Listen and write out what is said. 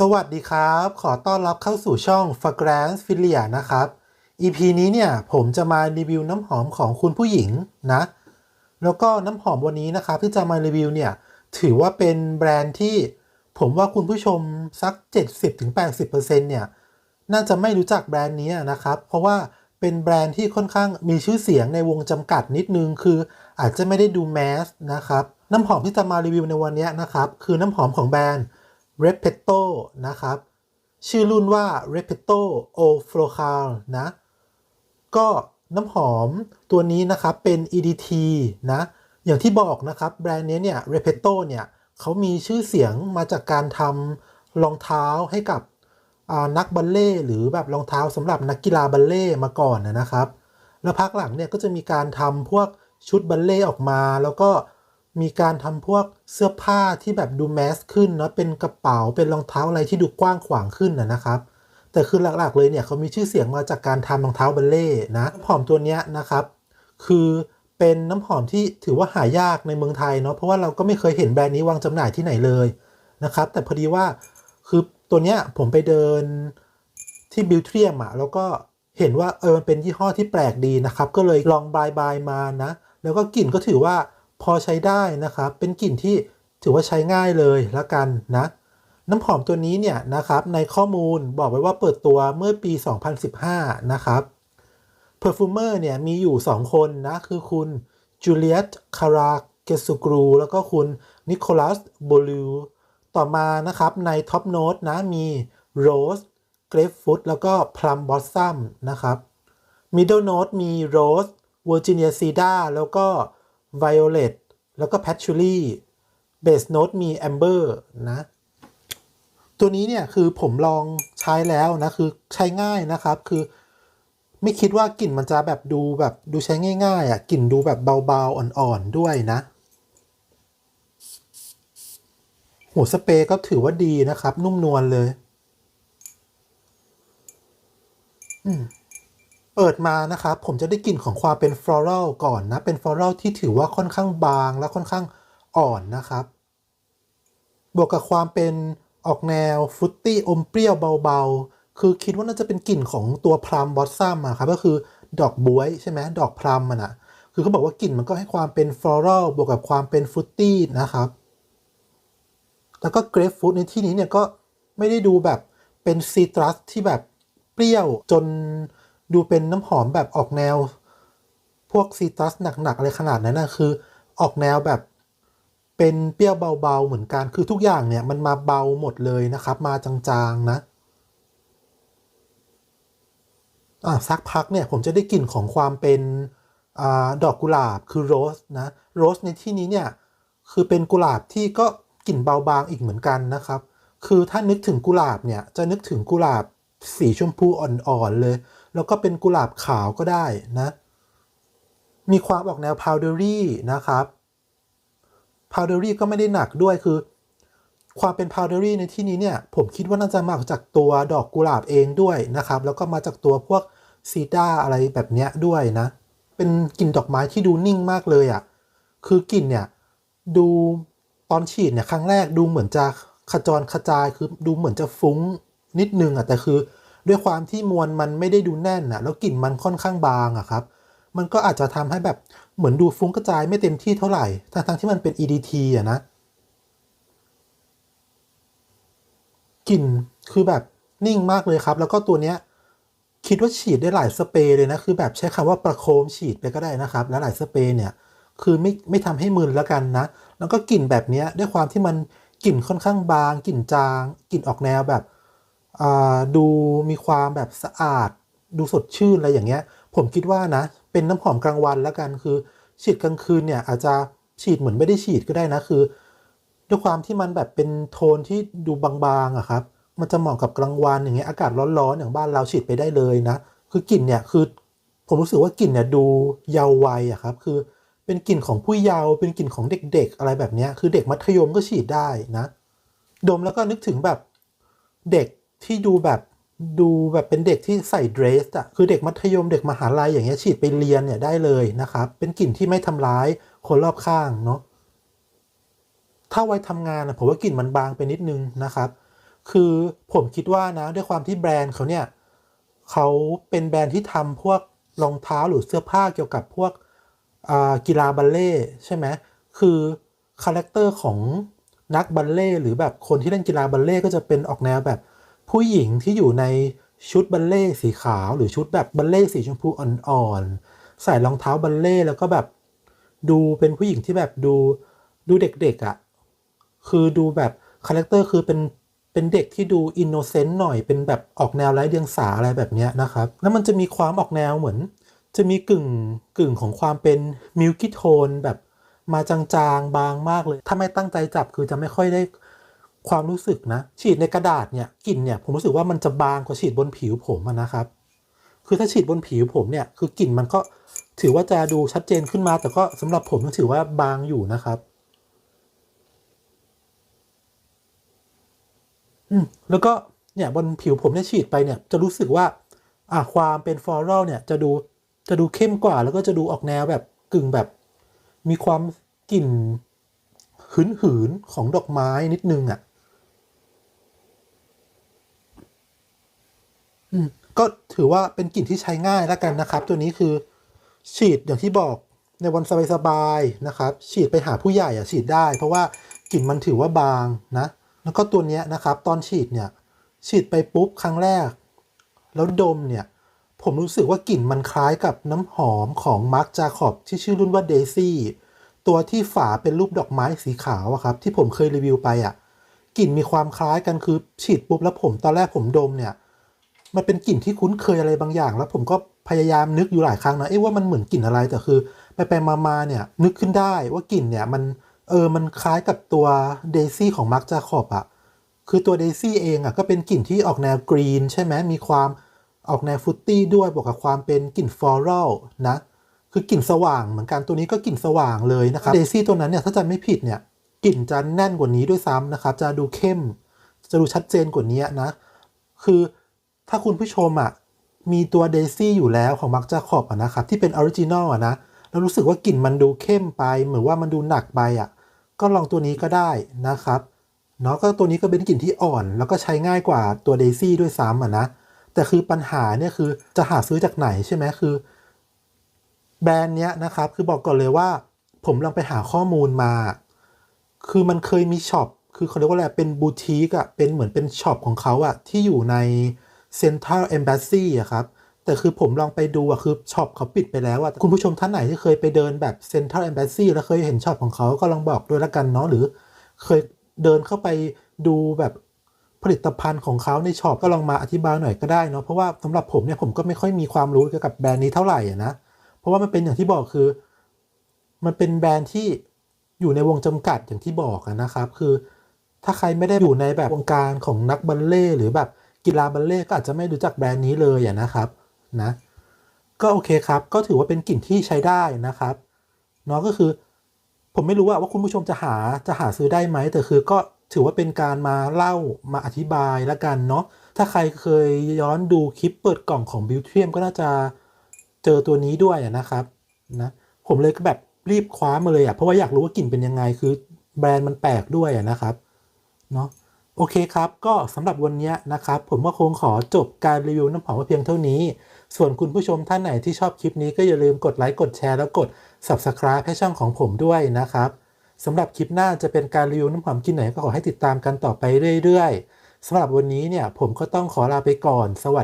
สวัสดีครับ ขอต้อนรับเข้าสู่ช่อง Fragrance Filia นะครับ EP นี้เนี่ยผมจะมารีวิวน้ำหอมของคุณผู้หญิงนะ แล้วก็น้ำหอมวันนี้นะครับที่จะมารีวิวเนี่ย ถือว่าเป็นแบรนด์ที่ผมว่าคุณผู้ชมสัก 70-80%เนี่ย น่าจะไม่รู้จักแบรนด์นี้นะครับ เพราะว่าเป็นแบรนด์ที่ค่อนข้างมีชื่อเสียงในวงจำกัดนิดนึง คืออาจจะไม่ได้ดูแมสนะครับ น้ำหอมที่จะมารีวิวในวันนี้นะครับ คือน้ำหอมของแบรนด์ r e p e t o นะครับ ชื่อรุ่นว่า r e p e t o o f l o c a l นะ ก็น้ำหอมตัวนี้นะครับ เป็น EDT นะ อย่างที่บอกนะครับ แบรนด์นี้เนี่ย r e p e t o เนี่ยเขามีชื่อเสียงมาจากการทำรองเท้าให้กับนักบัลเล่หรือแบบรองเท้าสำหรับนักกีฬาบัลเล่มาก่อนนะครับ แล้วพักหลังเนี่ยก็จะมีการทำพวกชุดบัลเล่ออกมา แล้วก็ มีการทำพวกเสื้อผ้าที่แบบดูแมสขึ้นเนาะเป็นกระเป๋าเป็นรองเท้าอะไรที่ดูกว้างขวางขึ้นนะครับ แต่คือหลักๆเลยเนี่ยเขามีชื่อเสียงมาจากการทำรองเท้าบัลเล่นะน้ำหอมตัวนี้นะครับ คือเป็นน้ำหอมที่ถือว่าหายากในเมืองไทยเนาะเพราะว่าเราก็ไม่เคยเห็นแบรนด์นี้วางจำหน่ายที่ไหนเลยนะครับ แต่พอดีว่าคือตัวเนี้ยผมไปเดินที่บิวเทียมอะแล้วก็เห็นว่าเออมันเป็นยี่ห้อที่แปลกดีนะครับ ก็เลยลองบายบายมานะ แล้วก็กลิ่นก็ถือว่า พอใช้ได้นะครับ เป็นกลิ่นที่ถือว่าใช้ง่ายเลยละกันนะ น้ำหอมตัวนี้เนี่ยนะครับ ในข้อมูลบอกไว้ว่าเปิดตัวเมื่อปี 2015 นะครับเพอร์ฟูเมอร์เนี่ยมีอยู่ 2 คนนะ คือคุณจูเลียตคาราเกสุกรู แล้วก็คุณนิโคลัสโบลูต่อมานะครับในท็อปโน้ตนะมีโรสเกรฟฟุตแล้วก็พลัมบอสซัมนะครับมิดเดิลโน้ตมีโรสเวอร์จิเนียซีดาแล้วก็ ไวโอเลตแล้วก็แพชชูรี่เบสโน้ตมีแอมเบอร์นะ ตัวนี้เนี่ยคือผมลองใช้แล้วนะ คือใช้ง่ายนะครับคือไม่คิดว่ากลิ่นมันจะแบบดูแบบดูใช้ง่ายๆอะกลิ่นดูแบบเบาๆ อ่อนๆ ด้วยนะหัวสเปรย์ก็ถือว่าดีนะครับ นุ่มนวลเลย อืม เปิดมานะครับผมจะได้กลิ่นของความเป็นฟลอรัลก่อนนะ เป็นฟลอรัลที่ถือว่าค่อนข้างบางและค่อนข้างอ่อนนะครับ บวกกับความเป็นออกแนวฟรุตตี้อมเปรี้ยวเบาๆ คือคิดว่าน่าจะเป็นกลิ่นของตัวพลัมบอสซัมอะครับก็คือดอกบวยใช่ไหมดอกพลัมมันอะคือเขาบอกว่ากลิ่นมันก็ให้ความเป็นฟลอรัลบวกกับความเป็นฟรุตตี้นะครับ แล้วก็เกรฟฟรุตในที่นี้เนี่ยก็ไม่ได้ดูแบบเป็นซีตรัสที่แบบเปรี้ยวจน ดูเป็นน้ำหอมแบบออกแนว พวกซีตัสหนักๆอะไรขนาดนั้นนะคือ ออกแนวแบบเป็นเปรี้ยวเบาๆเหมือนกัน คือทุกอย่างเนี่ยมันมาเบาหมดเลยนะครับ มาจางๆนะอะสักพักเนี่ยผมจะได้กลิ่นของความเป็นอดอกกุหลาบคือโรสนะโรสในที่นี้เนี่ยคือเป็นกุหลาบที่ก็กลิ่นเบาบางอีกเหมือนกันนะครับ คือถ้านึกถึงกุหลาบเนี่ยจะนึกถึงกุหลาบสีชมพูอ่อนๆเลย แล้วก็เป็นกุหลาบขาวก็ได้นะ มีความออกแนวพาวเดอรี่นะครับพาวเดอรี่ก็ไม่ได้หนักด้วยคือ ความเป็นพาวเดอรี่ในที่นี้เนี่ย ผมคิดว่าน่าจะมาจากตัวดอกกุหลาบเองด้วยนะครับ แล้วก็มาจากตัวพวกซีด้าอะไรแบบเนี้ยด้วยนะ เป็นกลิ่นดอกไม้ที่ดูนิ่งมากเลยอะ่ะ คือกลิ่นเนี่ยดูตอนฉีดเนี่ยครั้งแรกดูเหมือนจะขจรกระจายคือดูเหมือนจะฟุ้งนิดนึงอะ่ะแต่คือ ด้วยความที่มวลมันไม่ได้ดูแน่นอะแล้วกลิ่นมันค่อนข้างบางอะครับ มันก็อาจจะทำให้แบบเหมือนดูฟุ้งกระจายไม่เต็มที่เท่าไหร่ ทั้งๆที่มันเป็น EDT อะนะกลิ่นคือแบบนิ่งมากเลยครับ แล้วก็ตัวเนี้ยคิดว่าฉีดได้หลายสเปรย์เลยนะคือแบบใช้คำว่าประโคมฉีดไปก็ได้นะครับ แล้วหลายสเปรย์เนี่ยคือไม่ไม่ทำให้มึนแล้วกันนะ แล้วก็กลิ่นแบบเนี้ยด้วยความที่มันกลิ่นค่อนข้างบาง กลิ่นจาง กลิ่นออกแนวแบบ ดูมีความแบบสะอาด ดูสดชื่นอะไรอย่างเงี้ย ผมคิดว่านะ เป็นน้ำหอมกลางวันแล้วกันคือ ฉีดกลางคืนเนี่ยอาจจะฉีดเหมือนไม่ได้ฉีดก็ได้นะคือ ด้วยความที่มันแบบเป็นโทนที่ดูบางๆอะครับ มันจะเหมาะกับกลางวันอย่างเงี้ยอากาศร้อนๆอย่างบ้านเราฉีดไปได้เลยนะ คือกลิ่นเนี่ยคือ ผมรู้สึกว่ากลิ่นเนี่ยดูเยาว์วัยอะครับ คือเป็นกลิ่นของผู้เยาว์เป็นกลิ่นของเด็ก ๆ อะไรแบบเนี้ยคือเด็กมัธยมก็ฉีดได้นะ ดมแล้วก็นึกถึงแบบเด็ก ที่ดูแบบดูแบบเป็นเด็กที่ใส่เดรสอะคือเด็กมัธยมเด็กมหาลัยอย่างเงี้ยฉีดไปเรียนเนี่ยได้เลยนะครับ เป็นกลิ่นที่ไม่ทำร้ายคนรอบข้างเนาะถ้าไว้ทำงานนะผมว่ากลิ่นมันบางไปนิดนึงนะครับ คือผมคิดว่านะด้วยความที่แบรนด์เขาเนี่ยเขาเป็นแบรนด์ที่ทำพวกรองเท้าหรือเสื้อผ้าเกี่ยวกับพวกกีฬาบัลเล่ใช่ไหมคือคาแรคเตอร์ของนักบัลเล่หรือแบบคนที่เล่นกีฬาบัลเล่ก็จะเป็นออกแนวแบบ ผู้หญิงที่อยู่ในชุดบัลเล่สีขาว หรือชุดแบบบัลเล่สีชมพูอ่อนๆใส่รองเท้าบัลเล่แล้วก็แบบดูเป็นผู้หญิงที่แบบดูดูเด็กๆอะ่ะคือดูแบบคาแรคเตอร์คือเป็นเป็นเด็กที่ดูอินโนเซนต์หน่อยเป็นแบบออกแนวไร้เดียงสาอะไรแบบนี้นะครับ แล้วมันจะมีความออกแนวเหมือน จะมีกึ่งกึ่งของความเป็นมิลกี้โทนแบบมาจางๆ บางมากเลย ถ้าไม่ตั้งใจจับคือจะไม่ค่อยได้ ความรู้สึกนะ ฉีดในกระดาษเนี่ยกลิ่นเนี่ยผมรู้สึกว่ามันจะบางกว่าฉีดบนผิวผมนะครับ คือถ้าฉีดบนผิวผมเนี่ยคือกลิ่นมันก็ถือว่าจะดูชัดเจนขึ้นมา แต่ก็สำหรับผมก็ถือว่าบางอยู่นะครับอืมแล้วก็เนี่ยบนผิวผมเนี่ยฉีดไปเนี่ยจะรู้สึกว่าอะความเป็นฟลอรัลเนี่ยจะดูจะดูเข้มกว่าแล้วก็จะดูออกแนวแบบกึ่งแบบ มีความกลิ่นหืนหืนของดอกไม้นิดนึงอะ อืมก็ถือว่าเป็นกลิ่นที่ใช้ง่ายแล้วกันนะครับ ตัวนี้คือฉีดอย่างที่บอกในวันสบายๆนะครับ ฉีดไปหาผู้ใหญ่อะฉีดได้ เพราะว่ากลิ่นมันถือว่าบางนะ แล้วก็ตัวเนี้ยนะครับ ตอนฉีดเนี่ย ฉีดไปปุ๊บครั้งแรก แล้วดมเนี่ย ผมรู้สึกว่ากลิ่นมันคล้ายกับน้ำหอมของมาร์คจาคอบที่ชื่อรุ่นว่าเดซี่ตัวที่ฝาเป็นรูปดอกไม้สีขาวอะครับ ที่ผมเคยรีวิวไปอะกลิ่นมีความคล้ายกันคือฉีดปุ๊บแล้วผมตอนแรกผมดมเนี่ย มันเป็นกลิ่นที่คุ้นเคยอะไรบางอย่าง แล้วผมก็พยายามนึกอยู่หลายครั้งนะเอ๊ะว่ามันเหมือนกลิ่นอะไรแต่คือไปไปมามาเนี่ยนึกขึ้นได้ว่ากลิ่นเนี่ยมันเออมันคล้ายกับตัวเดซี่ของมาร์คจาคอบอะคือตัวเดซี่เองอะก็เป็นกลิ่นที่ออกแนวกรีนใช่ไหมมีความออกแนวฟรุตตี้ด้วยบวกกับความเป็นกลิ่นฟลอรัลนะคือกลิ่นสว่างเหมือนกันตัวนี้ก็กลิ่นสว่างเลยนะครับเดซี่ตัวนั้นเนี่ยถ้าจำไม่ผิดเนี่ยกลิ่นจะแน่นกว่านี้ด้วยซ้ำนะครับจะดูเข้ม จะดูชัดเจนกว่านี้นะคือ ถ้าคุณผู้ชมอะมีตัวเดซี่อยู่แล้วของมักจาขอบอะนะครับที่เป็นออริจินอลอะนะแล้วรู้สึกว่ากลิ่นมันดูเข้มไปเหมือนว่ามันดูหนักไปอะก็ลองตัวนี้ก็ได้นะครับเนาะก็ตัวนี้ก็เป็นกลิ่นที่อ่อน แล้วก็ใช้ง่ายกว่าตัวเดซี่ด้วยซ้ำอะนะแต่คือปัญหาเนี่ยคือจะหาซื้อจากไหนใช่ไหมคือ แบรนด์เนี้ยนะครับคือบอกก่อนเลยว่า ผมลองไปหาข้อมูลมา คือมันเคยมีช็อปคือเขาเรียกว่าอะไรเป็นบูติกอะเป็นเหมือนเป็นช็อปของเขาอะที่อยู่ใน Central Embassy อะครับแต่คือผมลองไปดูอะคือช็อปเขาปิดไปแล้วอะคุณผู้ชมท่านไหนที่เคยไปเดินแบบ Central Embassy แล้วเคยเห็นช็อปของเขาก็ลองบอกด้วยละกันเนาะหรือ เคยเดินเข้าไปดูแบบผลิตภัณฑ์ของเขาในช็อปก็ลองมาอธิบายหน่อยก็ได้เนาะเพราะว่าสำหรับผมเนี่ยผมก็ไม่ค่อยมีความรู้เกี่ยวกับแบรนด์นี้เท่าไหร่อะนะเพราะว่ามันเป็นอย่างที่บอกคือ มันเป็นแบรนด์ที่อยู่ในวงจำกัดอย่างที่บอกอะนะครับ คือ ถ้าใครไม่ได้อยู่ในแบบวงการของนักบัลเล่หรือแบบ กีฬาบัลเล่ก็อาจจะไม่รู้จักแบรนด์นี้เลยอะนะครับนะก็โอเคครับ ก็ถือว่าเป็นกลิ่นที่ใช้ได้นะครับเนาะก็คือผมไม่รู้ว่าว่าคุณผู้ชมจะหาจะหาซื้อได้ไหมแต่คือก็ถือว่าเป็นการมาเล่ามาอธิบายล้วกันเนาะถ้าใครเคยย้อนดูคลิปเปิดกล่องของบิวเทียมก็น่าจะเจอตัวนี้ด้วยอะนะครับนะผมเลยก็แบบรีบคว้ามาเลยอะเพราะว่าอยากรู้ว่ากลิ่นเป็นยังไงคือแบรนด์มันแปลกด้วยอะนะครับเนาะ โอเคครับ ก็สำหรับวันนี้นะครับ ผมก็คงขอจบการรีวิวน้ำหอมเพียงเท่านี้ ส่วนคุณผู้ชมท่านไหนที่ชอบคลิปนี้ก็อย่าลืมกดไลค์กดแชร์แล้วกด Subscribe ให้ช่องของผมด้วยนะครับสำหรับคลิปหน้าจะเป็นการรีวิวน้ำหอมกินไหนก็ขอให้ติดตามกันต่อไปเรื่อยๆสำหรับวันนี้เนี่ยผมก็ต้องขอลาไปก่อน สวัสดี